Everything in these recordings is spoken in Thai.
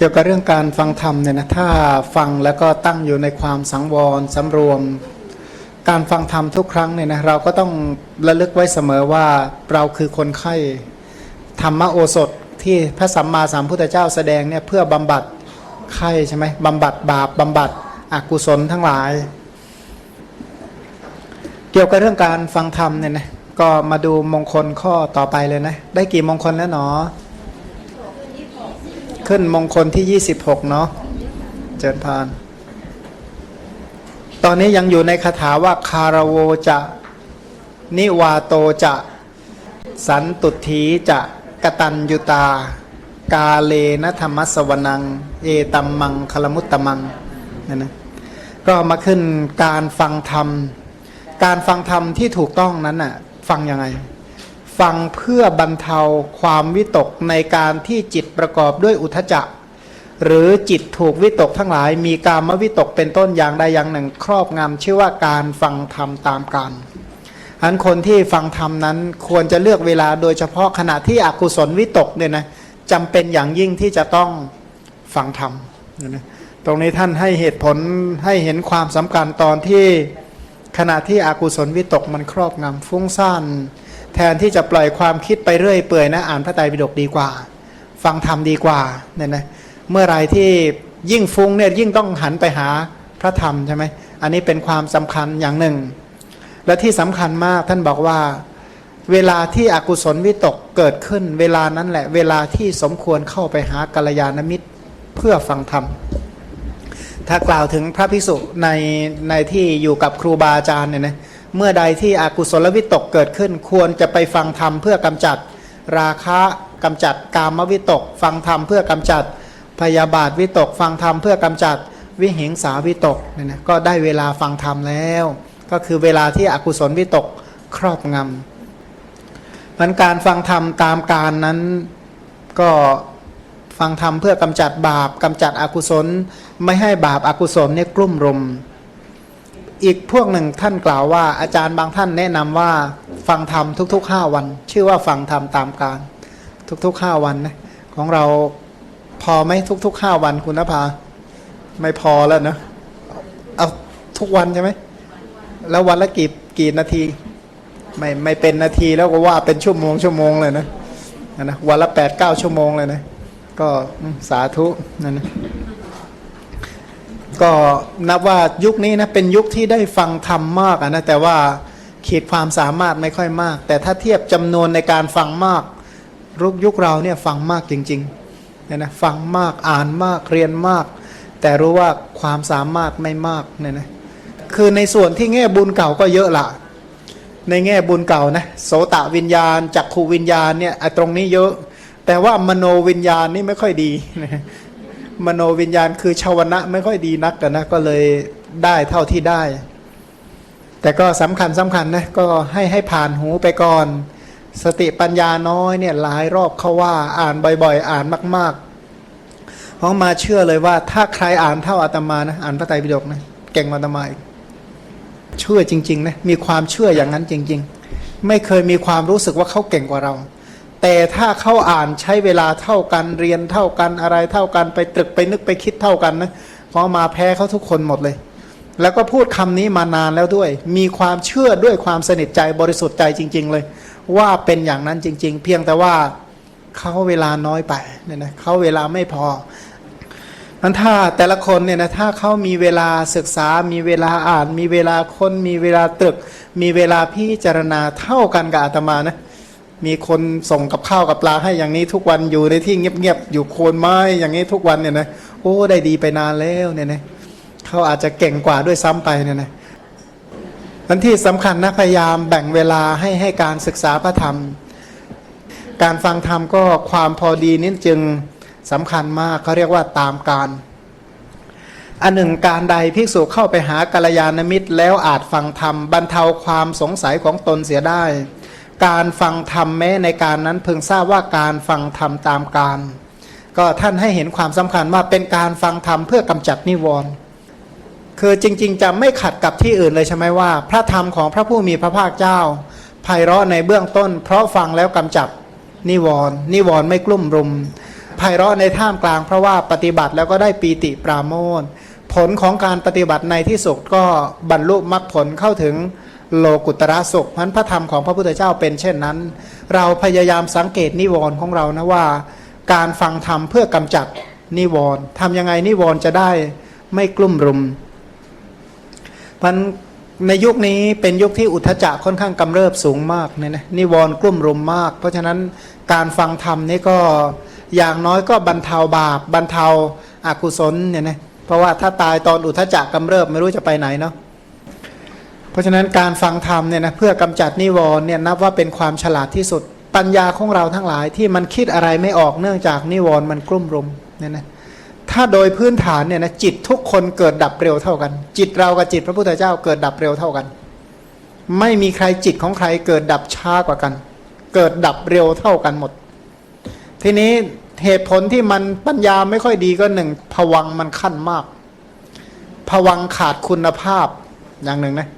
เกี่ยวกับเรื่องการฟังธรรมเนี่ยนะถ้าฟังแล้วก็ตั้งอยู่ในความสังวรสำรวม การฟังธรรมทุกครั้งเนี่ยนะเราก็ต้องระลึกไว้เสมอว่าเราคือคนไข้ธรรมโอสถที่พระสัมมาสัมพุทธเจ้าแสดงเนี่ยเพื่อบำบัดไข้ใช่ไหมบำบัดบาปบำบัดอกุศลทั้งหลาย เกี่ยวกับเรื่องการฟังธรรมเนี่ยนะก็มาดูมงคลข้อต่อไปเลยนะได้กี่มงคลแล้วหนอ ขึ้นมงคลที่ 26 เนาะเจริญพาน ตอนนี้ยังอยู่ในคาถาว่าคารโวจะ นิวาโตจะ สันตุถีจะกตัญยุตา กาเลนะธรรมสวนัง เอตัมมังคลมุตตมังนั่นนะก็มาขึ้นการฟังธรรม การฟังธรรมที่ถูกต้องนั้นน่ะ ฟังยังไง ฟังเพื่อบรรเทาความวิตกในการที่จิตประกอบด้วยอุทจจะหรือจิตถูกวิตกทั้งหลาย มีการมวิตกเป็นต้นอย่างใดอย่างหนึ่ง ครอบงำชื่อว่าการฟังธรรมตามการอันคนที่ฟังธรรมนั้นควรจะเลือกเวลาโดยเฉพาะขณะที่อกุศลวิตกเนี่ยนะจำเป็นอย่างยิ่งที่จะต้องฟังธรรมนะตรงนี้ท่านให้เหตุผลให้เห็นความสำคัญตอนที่ขณะที่อกุศลวิตกมันครอบงำฟุ้งซ่าน แทนที่จะปล่อยความคิดไปเรื่อยเปื่อยนะอ่านพระไตรปิฎกดีกว่า ฟังธรรมดีกว่าเนี่ยนะเมื่อไรที่ยิ่งฟุ้งเนี่ยยิ่งต้องหันไปหาพระธรรมใช่ไหมอันนี้เป็นความสำคัญอย่างหนึ่ง และที่สำคัญมากท่านบอกว่าเวลาที่อกุศลวิตกเกิดขึ้น เวลานั้นแหละ เวลาที่สมควรเข้าไปหากัลยาณมิตรเพื่อฟังธรรม ถ้ากล่าวถึงพระภิกษุในในที่อยู่กับครูบาอาจารย์เนี่ยนะ เมื่อใดที่อกุศลวิตกเกิดขึ้น ควรจะไปฟังธรรมเพื่อกำจัดราคะกำจัดกามวิตก ฟังธรรมเพื่อกำจัดพยาบาทวิตก ฟังธรรมเพื่อกำจัดวิหิงสาวิตกเนี่ยนะก็ได้เวลาฟังธรรมแล้ว ก็คือเวลาที่อกุศลวิตกครอบงำมันการฟังธรรมตามการนั้นก็ฟังธรรมเพื่อกำจัดบาปกำจัดอกุศล ไม่ให้บาปอากุศลเนี่ยกลุ่มรุม อีกพวกหนึ่งท่านกล่าวว่า อาจารย์บางท่านแนะนำว่าฟังธรรมทุกๆห้าวัน ชื่อว่าฟังธรรมตามการทุกๆห้าวันนะของเราพอไหมทุกๆห้าวันคุณนภา ไม่พอแล้วนะเอาทุกวันใช่ไหมแล้ววันละกี่กี่นาที ไม่ไม่เป็นนาทีแล้วก็ว่าเป็นชั่วโมงชั่วโมงเลยนะนะวันละแปดเก้าชั่วโมงเลยนะก็สาธุนั่นนะ ก็นับว่ายุคนี้นะเป็นยุคที่ได้ฟังธรรมมากนะแต่ว่าขีดความสามารถไม่ค่อยมาก แต่ถ้าเทียบจำนวนในการฟังมากรุกยุคเราเนี่ยฟังมากจริงๆเนี่ยนะฟังมากอ่านมากเรียนมาก แต่รู้ว่าความสามารถไม่มากเนี่ยนะคือในส่วนที่แง่บุญเก่าก็เยอะละในแง่บุญเก่านะโสตะวิญญาณจักขูวิญญาณเนี่ยไอตรงนี้เยอะ แต่ว่ามโนวิญญาณนี่ไม่ค่อยดีนะ มโนวิญญาณคือชาวนะไม่ค่อยดีนักกันนะก็เลยได้เท่าที่ได้ แต่ก็สำคัญสำคัญนะก็ให้ให้ผ่านหูไปก่อน สติปัญญาน้อยเนี่ยหลายรอบเขาว่าอ่านบ่อยๆ อ่านมากๆเพราะมาเชื่อเลยว่า ถ้าใครอ่านเท่าอาตมานะอ่านพระไตรปิฎกนะเก่งกว่าอาตมาอีกเชื่อจริงๆนะมีความเชื่ออย่างนั้นจริง ๆ ไม่เคยมีความรู้สึกว่าเขาเก่งกว่าเรา แต่ถ้าเขาอ่านใช้เวลาเท่ากันเรียนเท่ากันอะไรเท่ากันไปตรึกไปนึกไปคิดเท่ากันนะพอมาแพ้เขาทุกคนหมดเลย แล้วก็พูดคำนี้มานานแล้วด้วย มีความเชื่อด้วยความสนิทใจบริสุทธิ์ใจจริง ๆ เลย ว่าเป็นอย่างนั้นจริง ๆ เพียงแต่ว่าเขาเวลาน้อยไปเนี่ยนะเขาเวลาไม่พอมันถ้าแต่ละคนเนี่ยนะถ้าเขามีเวลาศึกษา มีเวลาอ่าน มีเวลาค้นมีเวลาตรึก มีเวลาพิจารณาเท่ากันกับอาตมานะ มีคนส่งกับข้าวกับปลาให้อย่างนี้ทุกวันอยู่ในที่เงียบๆอยู่โคนไม้อย่างนี้ทุกวันเนี่ยนะโอ้ได้ดีไปนานแล้วเนี่ยนะเขาอาจจะเก่งกว่าด้วยซ้ำไปเนี่ยนะทันที่สำคัญนะพยายามแบ่งเวลาให้ให้การศึกษาพระธรรม การฟังธรรมก็ความพอดีนี่จึงสำคัญมากเขาเรียกว่าตามการอันหนึ่งการใดภิกษุเข้าไปหากัลยาณมิตรแล้วอาจฟังธรรมบรรเทาความสงสัยของตนเสียได้ การฟังธรรมแม้ในการนั้นเพึงทราบว่าการฟังธรรมตามการ ก็ท่านให้เห็นความสำคัญว่าเป็นการฟังธรรมเพื่อกำจัดนิวรณ์คือจริง ๆ จะไม่ขัดกับที่อื่นเลยใช่ไหมว่า พระธรรมของพระผู้มีพระภาคเจ้าไพเราะในเบื้องต้น เพราะฟังแล้วกำจัดนิวรณ์นิวรณ์ไม่กลุ่มรุมไพเราะในท่ามกลางเพราะว่าปฏิบัติแล้วก็ได้ปีติปราโมทย์ผลของการปฏิบัติในที่สุดก็บรรลุมรรคผลเข้าถึง โลกุตระสุขพันพระธรรมของพระพุทธเจ้าเป็นเช่นนั้น เราพยายามสังเกตนิวรณ์ของเรานะว่า การฟังธรรมเพื่อกำจัดนิวรณ์ทำยังไงนิวรณ์จะได้ไม่กลุ่มรุมมันในยุคนี้เป็นยุคที่อุทธจักค่อนข้างกำเริบสูงมากเนี่ยนะนิวรณ์กลุ่มรุมมาก เพราะฉะนั้นการฟังธรรมนี่ก็อย่างน้อยก็บรรเทาบาปบรรเทาอากุศลเนี่ยนะเพราะว่าถ้าตายตอนอุทธจักกำเริบไม่รู้จะไปไหนเนาะ เพราะฉะนั้นการฟังธรรมเนี่ยนะเพื่อกำจัดนิวรณ์เนี่ยนับว่าเป็นความฉลาดที่สุด ปัญญาของเราทั้งหลายที่มันคิดอะไรไม่ออกเนื่องจากนิวรณ์มันกลุ่มรุมเนี่ยนะถ้าโดยพื้นฐานเนี่ยนะจิตทุกคนเกิดดับเร็วเท่ากัน จิตเรากับจิตพระพุทธเจ้าเกิดดับเร็วเท่ากัน ไม่มีใครจิตของใครเกิดดับช้ากว่ากัน เกิดดับเร็วเท่ากันหมด ทีนี้เหตุผลที่มันปัญญาไม่ค่อยดีก็หนึ่งผวังมันขั้นมากผวังขาดคุณภาพอย่างหนึ่งนะ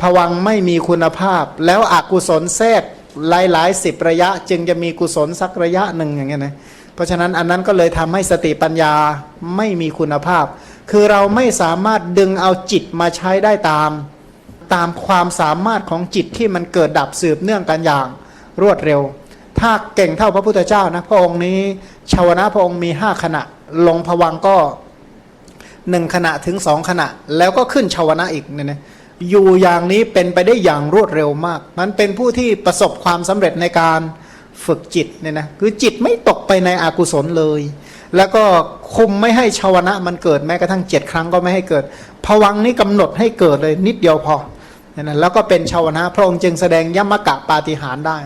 ผวังไม่มีคุณภาพ แล้วอกุศลแทรกหลายหลายสิบระยะ จึงจะมีกุศลสักระยะหนึ่งอย่างเงี้ยนะเพราะฉะนั้นอันนั้นก็เลยทำให้สติปัญญาไม่มีคุณภาพ คือเราไม่สามารถดึงเอาจิตมาใช้ได้ตาม ตามความสามารถของจิตที่มันเกิดดับสืบเนื่องกันอย่างรวดเร็ว ถ้าเก่งเท่าพระพุทธเจ้านะพระองค์นี้ชาวนะพระองค์มีห้าขณะ ลงผวังก็หนึ่งขณะถึงสองขณะ แล้วก็ขึ้นชาวนะอีกเนี่ยนะ อยู่อย่างนี้เป็นไปได้อย่างรวดเร็วมาก มันเป็นผู้ที่ประสบความสำเร็จในการฝึกจิตเนี่ยนะคือจิตไม่ตกไปในอกุศลเลย แล้วก็คุมไม่ให้ชาวนะมันเกิดแม้กระทั่งเจ็ดครั้งก็ไม่ให้เกิดผวังนี้กำหนดให้เกิดเลยนิดเดียวพอเนี่ยนะแล้วก็เป็นชาวนะพระองค์จึงแสดงยมกะปาฏิหารย์ได้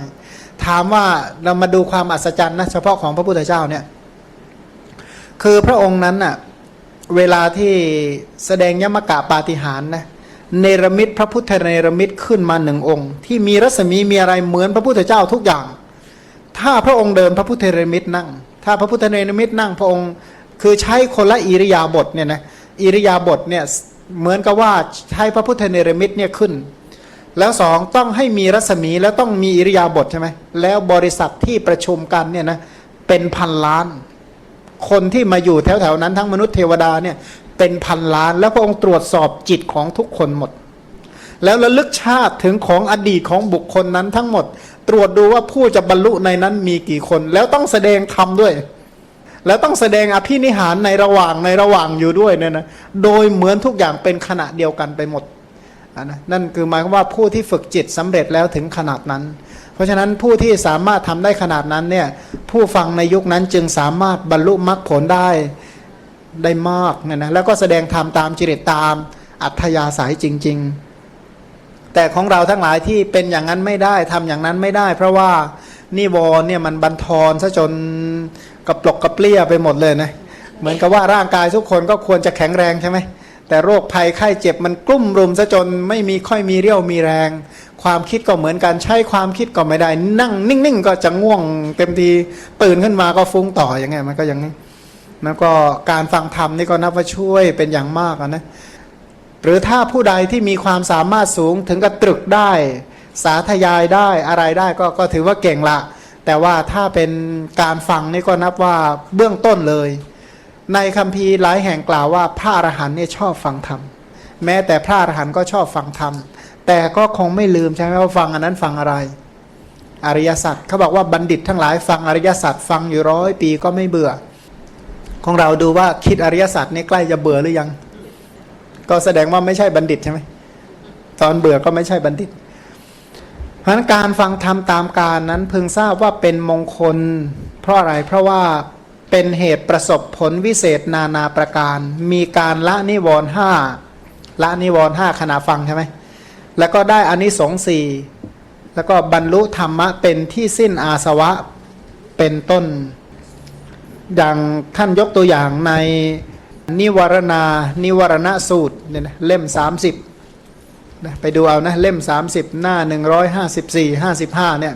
ถามว่าเรามาดูความอัศจรรย์นะเฉพาะของพระพุทธเจ้าเนี่ยคือพระองค์นั้นน่ะเวลาที่แสดงยมกะปาฏิหารย์นะ เนรมิตพระพุทธเนรมิตขึ้นมาหนึ่งองค์ ที่มีรัศมีมีอะไรเหมือนพระพุทธเจ้าทุกอย่าง ถ้าพระองค์เดินพระพุทธเนรมิตนั่ง ถ้าพระพุทธเนรมิตนั่งพระองค์ คือใช้คนละอิริยาบถเนี่ยนะอิริยาบถเนี่ยเหมือนกับว่าใช้พระพุทธเนรมิตเนี่ยขึ้น แล้วสองต้องให้มีรัศมีแล้วต้องมีอิริยาบถใช่ไหมแล้วบริษัทที่ประชุมกันเนี่ยนะเป็นพันล้าน คนที่มาอยู่แถวๆนั้นทั้งมนุษย์เทวดาเนี่ย เป็นพันล้าน แล้วพระองค์ตรวจสอบจิตของทุกคนหมด แล้วระลึกชาติถึงของอดีตของบุคคลนั้นทั้งหมด ตรวจดูว่าผู้จะบรรลุในนั้นมีกี่คน แล้วต้องแสดงธรรมด้วย แล้วต้องแสดงอภินิหารในระหว่างในระหว่างอยู่ด้วยเนี่ยนะโดยเหมือนทุกอย่างเป็นขณะเดียวกันไปหมดนะนั่นคือหมายความว่าผู้ที่ฝึกจิตสำเร็จแล้วถึงขนาดนั้น เพราะฉะนั้นผู้ที่สามารถทำได้ขนาดนั้นเนี่ยผู้ฟังในยุคนั้นจึงสามารถบรรลุมรรคผลได้ ได้มากนี่ยนะแล้วก็แสดงธรรมตามจริตตามอัธยาศัยจริง ๆ แต่ของเราทั้งหลายที่เป็นอย่างนั้นไม่ได้ทำอย่างนั้นไม่ได้ เพราะว่านิวรเนี่ยมันบันทอนซะจนกระปลกกระเปรี้ยไปหมดเลยนะเหมือนกับว่าร่างกายทุกคนก็ควรจะแข็งแรงใช่ไหมแต่โรคภัยไข้เจ็บมันกลุ่มรุมซะจนไม่มีค่อยมีเรี่ยวมีแรง ความคิดก็เหมือนกันใช้ความคิดก็ไม่ได้ นั่งนิ่งๆ ก็จะง่วงเต็มทีตื่นขึ้นมาก็ฟุ้งต่ออย่างเงี้ยมันก็อย่างนี้ แล้วก็การฟังธรรมนี่ก็นับว่าช่วยเป็นอย่างมากนะหรือถ้าผู้ใดที่มีความสามารถสูงถึงกับตรึกได้ สาธยายได้อะไรได้ก็ก็ถือว่าเก่งละ แต่ว่าถ้าเป็นการฟังนี่ก็นับว่าเบื้องต้นเลย ในคัมภีร์หลายแห่งกล่าวว่าพระอรหันต์เนี่ยชอบฟังธรรมแม้แต่พระอรหันต์ก็ชอบฟังธรรมแต่ก็คงไม่ลืมใช่ไหมว่าฟังอันนั้นฟังอะไร อริยสัจเขาบอกว่าบัณฑิตทั้งหลายฟังอริยสัจฟังอยู่ร้อยปีก็ไม่เบื่อ ของเราดูว่าคิดอริยสัจนี่ใกล้จะเบื่อหรือยัง ก็แสดงว่าไม่ใช่บัณฑิตใช่ไหมตอนเบื่อก็ไม่ใช่บัณฑิตเพราะฉะนั้นการฟังธรรมตามการนั้นพึงทราบว่าเป็นมงคล เพราะอะไรเพราะว่าเป็นเหตุประสบผลวิเศษนานาประการ มีการละนิวรณ์ห้าละนิวรณ์ห้าขณะฟังใช่ไหมแล้วก็ได้อานิสงส์สี่แล้วก็บรรลุธรรมะเป็นที่สิ้นอาสวะเป็นต้น อย่างท่านยกตัวอย่างในนิวรณา นิวรณสูตรเนี่ยนะเล่ม 30นะไปดูเอานะเล่ม 30 หน้า 154 55เนี่ย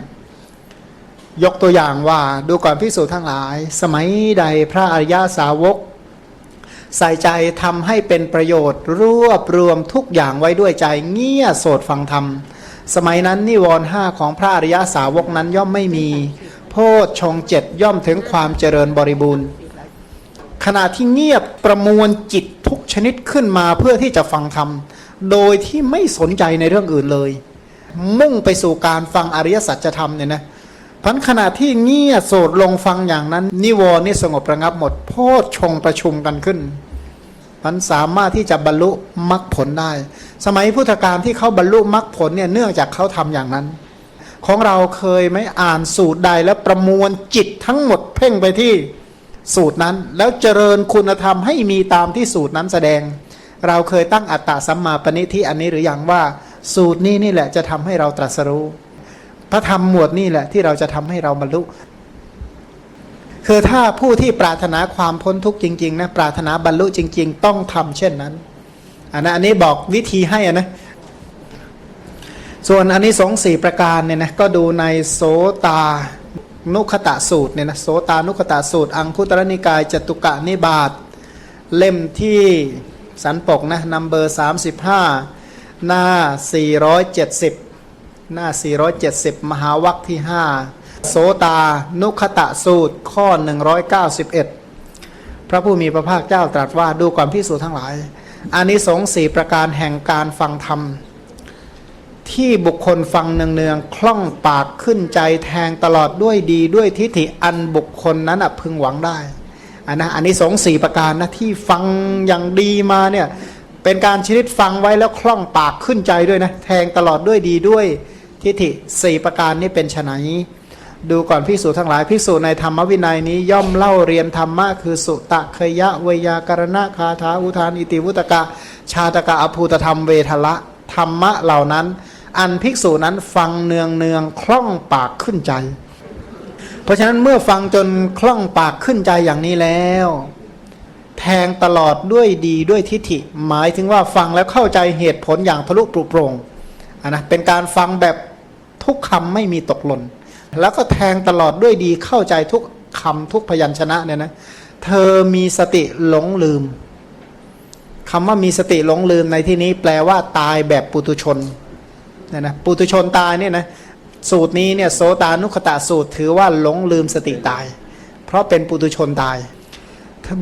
ยกตัวอย่างว่าดูก่อนพิสูจน์ทั้งหลาย สมัยใดพระอริยาสาวก ใส่ใจทำให้เป็นประโยชน์ รวบรวมทุกอย่างไว้ด้วยใจเงี่ยโสดฟังธรรม สมัยนั้นนิวรณ์ห้าของพระอริยาสาวกนั้นย่อมไม่มี โพชงเจ็ดย่อมถึงความเจริญบริบูรณ์ ขณะที่เงียบประมวลจิตทุกชนิดขึ้นมาเพื่อที่จะฟังธรรม โดยที่ไม่สนใจในเรื่องอื่นเลย มุ่งไปสู่การฟังอริยสัจธรรมเนี่ยนะพันขณะที่เงียบโสดลงฟังอย่างนั้น นิวรณ์นี่สงบระงับหมด โพชงประชุมกันขึ้นมันสามารถที่จะบรรลุมรรคผลได้ สมัยพุทธกาลที่เขาบรรลุมรรคผลเนี่ยเนื่องจากเขาทำอย่างนั้น ของเราเคยไหมอ่านสูตรใดแล้วประมวลจิตทั้งหมดเพ่งไปที่สูตรนั้น แล้วเจริญคุณธรรมให้มีตามที่สูตรนั้นแสดง เราเคยตั้งอัตตาสัมมาปณิที่อันนี้หรืออยังว่า สูตรนี้นี่แหละจะทำให้เราตรัสรู้ พระธรรมหมวดนี่แหละที่เราจะทำให้เราบรรลุคือถ้าผู้ที่ปรารถนาความพ้นทุกข์จริงๆนะปรารถนาบรรลุจริง ๆ ต้องทำเช่นนั้นอันนั้นอันนี้บอกวิธีให้อะนะ ส่วนอันนี้สงสี่ประการเนี่ยนะก็ดูในโสตานุคตะสูตรเนี่ยนะโสตานุคตะสูตร อังคุตรนิกายจตุกะนิบาตเล่มที่สันปกนะนัมเบอร์สามสิบห้าหน้าสี่ร้อยเจ็ดสิบหน้าสี่ร้อยเจ็ดสิบมหาวัคที่ห้าโสตานุคตะสูตรข้อหนึ่งร้อยเก้าสิบเอ็ดพระผู้มีพระภาคเจ้าตรัสว่าดูความพิสูจน์ทั้งหลายอานิสงส์สี่ประการแห่งการฟังธรรม ที่บุคคลฟังเนืองๆคล่องปากขึ้นใจแทงตลอดด้วยดีด้วยทิฏฐิอันบุคคลนั้นพึงหวังได้อันนะอันนี้สองสี่ประการนะที่ฟังอย่างดีมาเนี่ยเป็นการชนิดฟังไว้แล้วคล่องปากขึ้นใจด้วยนะแทงตลอดด้วยดีด้วยทิฏฐิสี่ประการนี้เป็นไนดูก่อนพิสูจน์ทั้งหลายพิสูจน์ในธรรมวินัยนี้ย่อมเล่าเรียนธรรมะคือสุตะเคยะเวยากรณะคาถาอุทานอิติวุตกะ ชาตกะอภูตธรรมเวทละธรรมะเหล่านั้น อันภิกษุนั้นฟังเนืองเนืองคล่องปากขึ้นใจ เพราะฉะนั้นเมื่อฟังจนคล่องปากขึ้นใจอย่างนี้แล้ว แทงตลอดด้วยดีด้วยทิฏฐิ หมายถึงว่าฟังแล้วเข้าใจเหตุผลอย่างทะลุปรุโปร่งอะนะเป็นการฟังแบบทุกคำไม่มีตกหล่นแล้วก็แทงตลอดด้วยดีเข้าใจทุกคำทุกพยัญชนะเนี่ยนะเธอมีสติหลงลืมคำว่ามีสติหลงลืมในที่นี้แปลว่าตายแบบปุตุชน นี่ยนะปุตุชนตายเนี่ยนะสูตรนี้เนี่ยโสตานุคตะสูตรถือว่าหลงลืมสติตาย เพราะเป็นปุตุชนตาย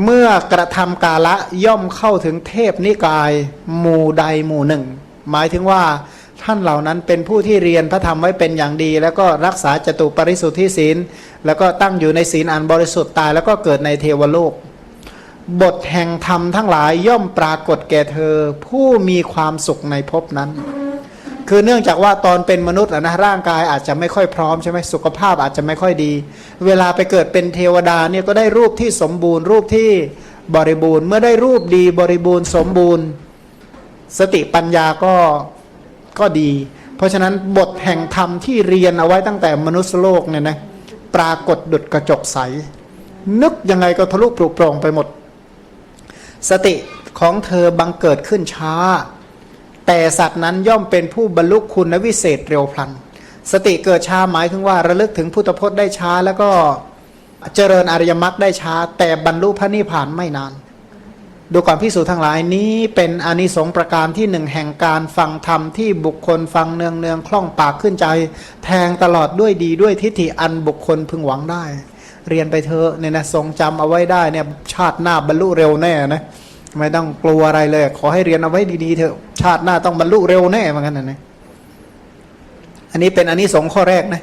เมื่อกระทำกาละย่อมเข้าถึงเทพนิกายหมู่ใดหมู่หนึ่ง หมายถึงว่าท่านเหล่านั้นเป็นผู้ที่เรียนพระธรรมไว้เป็นอย่างดี แล้วก็รักษาจตุปริสุทธิศีล แล้วก็ตั้งอยู่ในศีลอันบริสุทธิ์ตาย แล้วก็เกิดในเทวโลก บทแห่งธรรมทั้งหลายย่อมปรากฏแก่เธอ ผู้มีความสุขในภพนั้น คือเนื่องจากว่าตอนเป็นมนุษย์นะร่างกายอาจจะไม่ค่อยพร้อมใช่ไหมสุขภาพอาจจะไม่ค่อยดี เวลาไปเกิดเป็นเทวดาเนี่ยก็ได้รูปที่สมบูรณ์ รูปที่บริบูรณ์ เมื่อได้รูปดีบริบูรณ์สมบูรณ์ สติปัญญาก็ก็ดี เพราะฉะนั้นบทแห่งธรรมที่เรียนเอาไว้ตั้งแต่มนุษย์โลกเนี่ยนะปรากฏดุดกระจกใส นึกยังไงก็ทะลุปลุกโปร่งไปหมด สติของเธอบังเกิดขึ้นช้า แต่สัตว์นั้นย่อมเป็นผู้บรรลุคุณวิเศษเร็วพลัน สติเกิดช้าหมายถึงว่าระลึกถึงพุทธพจน์ได้ช้า แล้วก็เจริญอริยมรรคได้ช้า แต่บรรลุพระนิพพานไม่นาน ดูก่อนพิสูจน์ทั้งหลายนี้เป็นอนิสงส์ประการที่หนึ่งแห่งการฟังธรรมที่บุคคลฟังเนืองเนืองๆคล่องปากขึ้นใจ แทงตลอดด้วยดีด้วยทิฏฐิอันบุคคลพึงหวังได้ เรียนไปเถอะเนี่ยนะทรงจำเอาไว้ได้เนี่ยชาติหน้าบรรลุเร็วแน่นะไม่ต้องกลัวอะไรเลย ขอให้เรียนเอาไว้ดีๆเถอะาติหน้าต้องบรรลุเร็วแน่เหมือนกันนะนะ อันนี้เป็นอันนี้สงข้อแรกนะ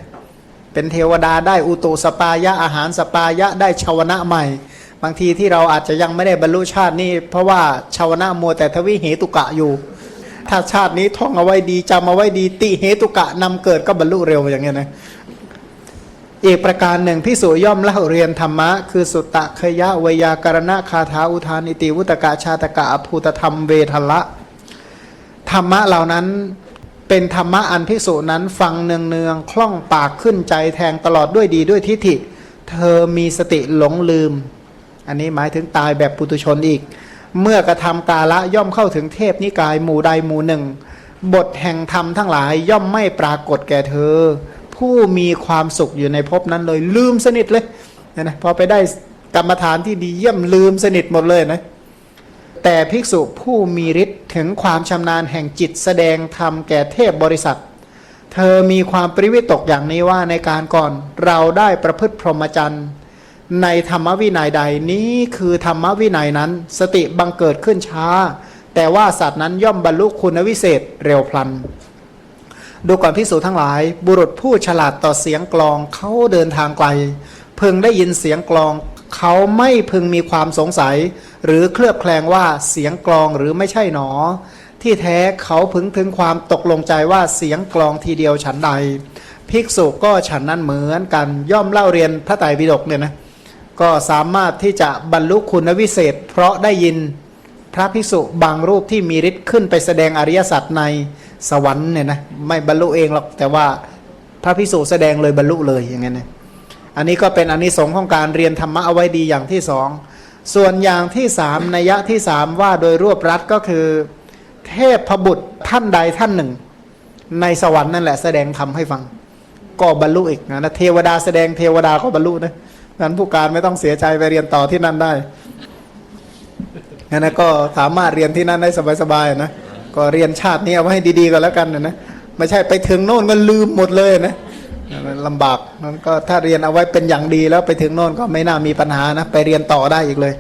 เป็นเทวดาได้อุตุสปายะอาหารสปายะได้ชาวนะใหม่ บางทีที่เราอาจจะยังไม่ได้บรรลุชาตินี้เพราะว่าชาวนะมัวแต่ทวิเหตุกะอยู่ ถ้าชาตินี้ท่องเอาไว้ดีจำเอาไว้ดีติเหตุกะนำเกิดก็บรรลุเร็วอย่างเงี้ยนะอีกประการหนึ่งพิสูจย่อมเล่าเรียนธรรมะ คือสุตตะเคยะเวยาการณะคาถาอุทานิติวุตกะชาตกะอภูตธรรมเวทละ ธรรมะเหล่านั้นเป็นธรรมะอันพิสูจนั้นฟังเนืองๆคล่องปากขึ้นใจแทงตลอดด้วยดีด้วยทิฏฐิ เธอมีสติหลงลืม อันนี้หมายถึงตายแบบปุตุชนอีก เมื่อกระทำกาละย่อมเข้าถึงเทพนิกายหมู่ใดหมู่หนึ่ง บทแห่งธรรมทั้งหลายย่อมไม่ปรากฏแก่เธอ ผู้มีความสุขอยู่ในภพนั้นเลยลืมสนิทเลยนะนะพอไปได้กรรมฐานที่ดีเยี่ยมลืมสนิทหมดเลยนะ แต่ภิกษุผู้มีฤทธิ์ถึงความชำนาญแห่งจิตแสดงธรรมแก่เทพบริษัท เธอมีความปริวิตกอย่างนี้ว่าในการก่อนเราได้ประพฤติพรหมจรรย์ในธรรมวินัยใดนี้คือธรรมวินัยนั้น สติบังเกิดขึ้นช้า แต่ว่าสัตว์นั้นย่อมบรรลุคุณวิเศษเร็วพลัน ดูก่อนพิสูจทั้งหลาย บุรุษผู้ฉลาดต่อเสียงกลองเขาเดินทางไกลเพึงได้ยินเสียงกลอง เขาไม่พึงมีความสงสัย หรือเคลือบแคลงว่าเสียงกลองหรือไม่ใช่หนอ ที่แท้เขาพึงถึงความตกลงใจว่าเสียงกลองทีเดียวฉันใด ภิกษุก็ฉันนั้นเหมือนกันย่อมเล่าเรียนพระไตรปิฎกเนี่ยนะก็สามารถที่จะบรรลุคุณวิเศษ เพราะได้ยินพระภิกษุบางรูปที่มีฤทธิ์ขึ้นไปแสดงอริยสัจในสวรรค์เนี่ยนะไม่บรรลุเองหรอกแต่ว่าพระภิกษุแสดงเลยบรรลุเลยอย่างนั้นนะ อันนี้ก็เป็นอนนิสงส์ของการเรียนธรรมะเอาไว้ดีอย่างที่สอง ส่วนอย่างที่สามนัยยะที่สามว่าโดยรวบรัดก็คือ เทพพบุตรท่านใดท่านหนึ่ง ในสวรรค์นั่นแหละแสดงธรรมให้ฟัง ก็บรรลุอีกนะนะเทวดาแสดงเทวดาก็บรรลุนะนั้นผู้การไม่ต้องเสียใจไปเรียนต่อที่นั่นได้งั้นก็สามารถเรียนที่นั่นได้สบายๆนะก็เรียนชาตินี้เอาไว้ให้ดีๆก็แล้วกันนะนะไม่ใช่ไปถึงโน่นก็ลืมหมดเลยนะ ลำบากนั้นก็ถ้าเรียนเอาไว้เป็นอย่างดีแล้วไปถึงโน่นก็ไม่น่ามีปัญหานะไปเรียนต่อได้อีกเลย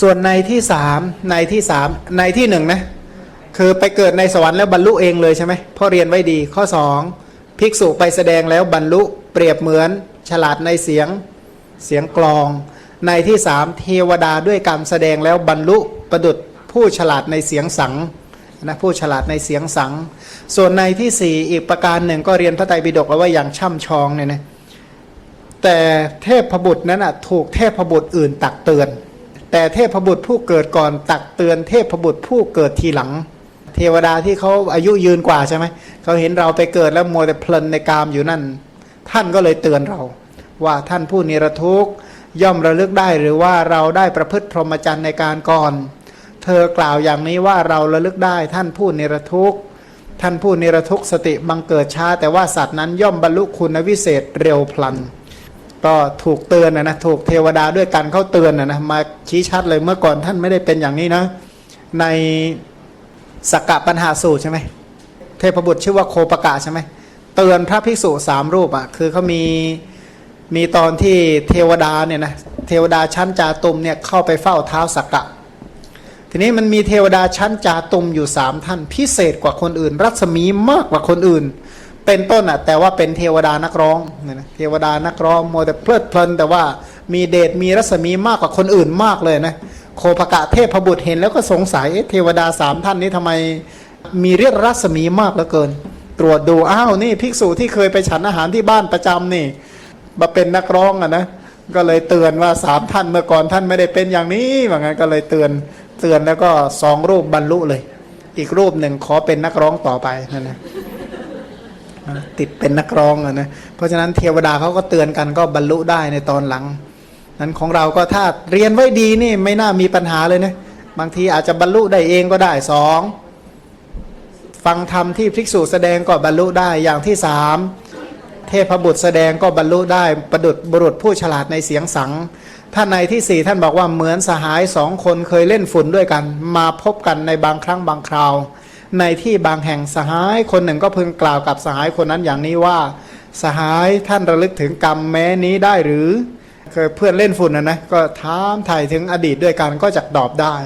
ส่วนในที่สามในที่สามในที่หนึ่งนะคือไปเกิดในสวรรค์แล้วบรรลุเองเลยใช่ไหมพ่อเรียนไว้ดีข้อสองภิกษุไปแสดงแล้วบรรลุเปรียบเหมือนฉลาดในเสียงเสียงกลอง ในที่สามเทวดาด้วยการแสดงแล้วบรรลุประดุดผู้ฉลาดในเสียงสัง นะผู้ฉลาดในเสียงสัง ส่วนในที่สี่อีกประการหนึ่งก็เรียนพระไตรปิฎกเอาไว้อย่างช่ำชองเนี่ยนะแต่เทพพบุตรนั้นอะถูกเทพพบุตรอื่นตักเตือน แต่เทพบุตรผู้เกิดก่อนตักเตือน เทพบุตรผู้เกิดทีหลัง เทวดาที่เขาอายุยืนกว่าใช่ไหมเขาเห็นเราไปเกิดแล้วมัวแต่เพลินในกามอยู่นั่น ท่านก็เลยเตือนเรา ว่าท่านผู้นิรทุกข์ย่อมระลึกได้หรือว่าเราได้ประพฤติพรหมจรรย์ในการก่อน ธอกล่าวอย่างนี้ว่าเราระลึกได้ท่านผู้นิรทุกข์ท่านผู้นิรทุกข์สติบังเกิดช้า แต่ว่าสัตว์นั้นย่อมบรรลุคุณวิเศษเร็วพลัน ก็ถูกเตือนนะนะถูกเทวดาด้วยกันเขาเตือนนะนะมาชี้ชัดเลยเมื่อก่อนท่านไม่ได้เป็นอย่างนี้นะ ในสกกะปัญหาสูตรใช่ไหมเทพบุตรชื่อว่าโคปกะใช่ไหมเตือนพระภิกษุสามรูปอะคือเขามีมีตอนที่เทวดาเนี่ยนะเทวดาชั้นจาตุมเนี่ยเข้าไปเฝ้าเท้าสกกะ ทีนี้มันมีเทวดาชั้นจาตุมอยู่สามท่าน พิเศษกว่าคนอื่น รัศมีมากกว่าคนอื่น เป็นต้นอะแต่ว่าเป็นเทวดานักร้องเนี่ยนะเทวดานักร้องโมแต่เพลิดเพลิน แต่ว่ามีเดชมีรัศมีมากกว่าคนอื่นมากเลยนะโคภกะเทพบุตรเห็นแล้วก็สงสัยเอ๊ะเทวดาสามท่านนี้ทำไมมีเรียกรัศมีมากเหลือเกิน ตรวจดูอ้าวนี่ภิกษุที่เคยไปฉันอาหารที่บ้านประจำนี่มาเป็นนักร้องอะนะก็เลยเตือนว่าสามท่านเมื่อก่อนท่านไม่ได้เป็นอย่างนี้ว่างั้นก็เลยเตือน เตือนแล้วก็สองรูปบรรลุเลย อีกรูปหนึ่งขอเป็นนักร้องต่อไปนั่นนะติดเป็นนักร้องอะนะเพราะฉะนั้นเทวดาเขาก็เตือนกันก็บรรลุได้ในตอนหลัง นั้นของเราก็ถ้าเรียนไว้ดีนี่ไม่น่ามีปัญหาเลยนะบางทีอาจจะบรรลุได้เองก็ได้สองฟังธรรมที่ภิกษุแสดงก็บรรลุได้อย่างที่สามเทพบุตรแสดงก็บรรลุได้ประดุดบุรุษผู้ฉลาดในเสียงสัง ท่านในที่สี่ท่านบอกว่าเหมือนสหายสองคนเคยเล่นฝุ่นด้วยกัน มาพบกันในบางครั้งบางคราว ในที่บางแห่งสหายคนหนึ่งก็พึงกล่าวกับสหายคนนั้นอย่างนี้ว่า สหายท่านระลึกถึงกรรมแม้นี้ได้หรือเคยเพื่อนเล่นฝุ่นนะนะก็ถามถ่ายถึงอดีตด้วยกันก็จะตอบได้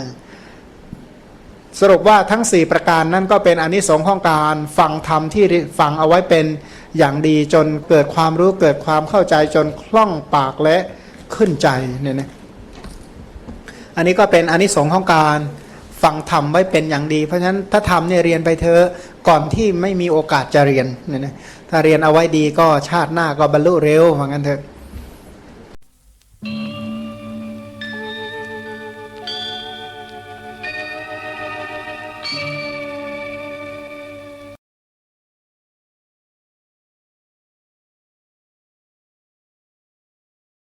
สรุปว่าทั้ง 4 ประการนั่นก็เป็นอนนิสงส์ของการฟังธรรมที่ฟังเอาไว้เป็นอย่างดีจนเกิดความรู้เกิดความเข้าใจจนคล่องปากและ ขึ้นใจเนี่ยนะอันนี้ก็เป็นอนนิสงส์ของการฟังธรรมไว้เป็นอย่างดี เพราะฉะนั้นถ้าทำเนี่ยเรียนไปเถอะก่อนที่ไม่มีโอกาสจะเรียนเนี่ยนะถ้าเรียนเอาไว้ดีก็ชาติหน้าก็บรรลุเร็วเหมือนกันเถอะ